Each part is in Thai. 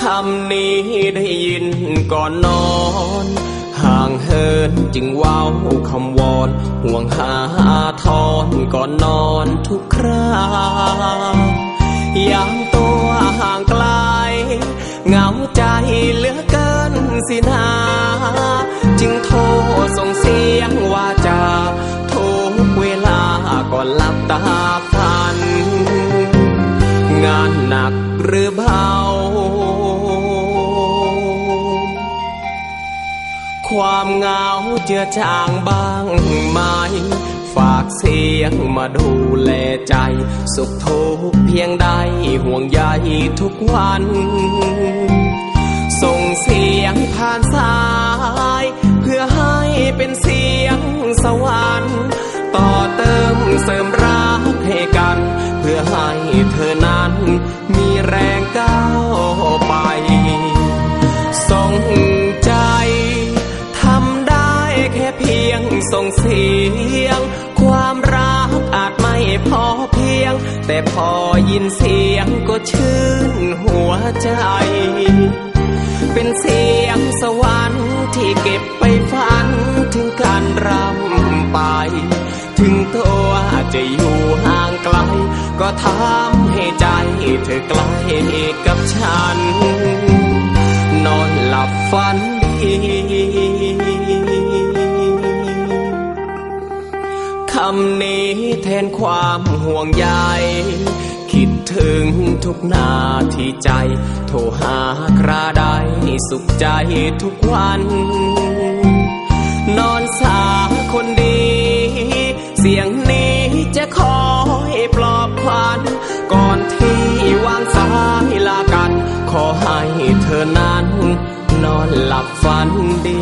คำนี้ได้ยินก่อนนอน ห่างเหินจึงว้าวคำวอน ห่วงหาทอนก่อนนอนทุกครายามตัวห่างไกล เหงาใจเหลือเกินสินา อนหลับตาฝัน งานหนักหรือเบา ความเหงาเจือจางบ้างไหม ฝากเสียงมาดูแลใจ สุขทุกเพียงใดห่วงใยทุกวัน ส่งเสียงผ่านสาย เพื่อให้เป็นเสียงสวรรค์ต่อเติมเสริม ให้เธอนั้น มีแรงก้าวไป ส่งใจทำได้แค่เพียงส่งเสียง ความรักอาจไม่พอเพียง แต่พอยินเสียงก็ชื่นหัวใจ เป็นเสียงสวรรค์ที่เก็บไป ก็ทำให้ใจเธอใกล้กับฉัน นอนหลับฝันดีคำนี้แทนความห่วงใยคิดถึงทุกนาทีใจ โทรหาคราใดสุขใจทุกวัน นอนสาคนดี เสียงนี้จะคอยปลอบ นั้นนอนหลับฝันดี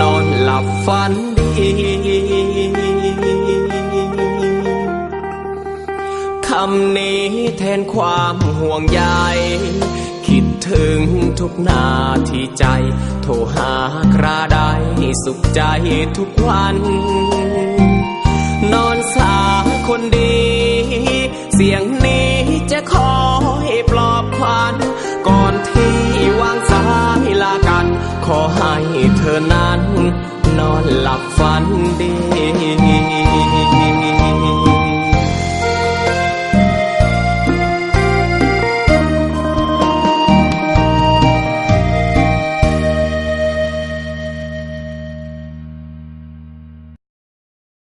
นอนหลับฝันดี คำนี้แทนความห่วงใย ถึงทุกนาทีใจ โทรหาคราใดสุขใจทุกวัน นอนสาคนดี เสียงนี้จะคอยปลอบขวัญก่อนที่วางสายลากัน ขอให้เธอนั้น นอนหลับฝันดี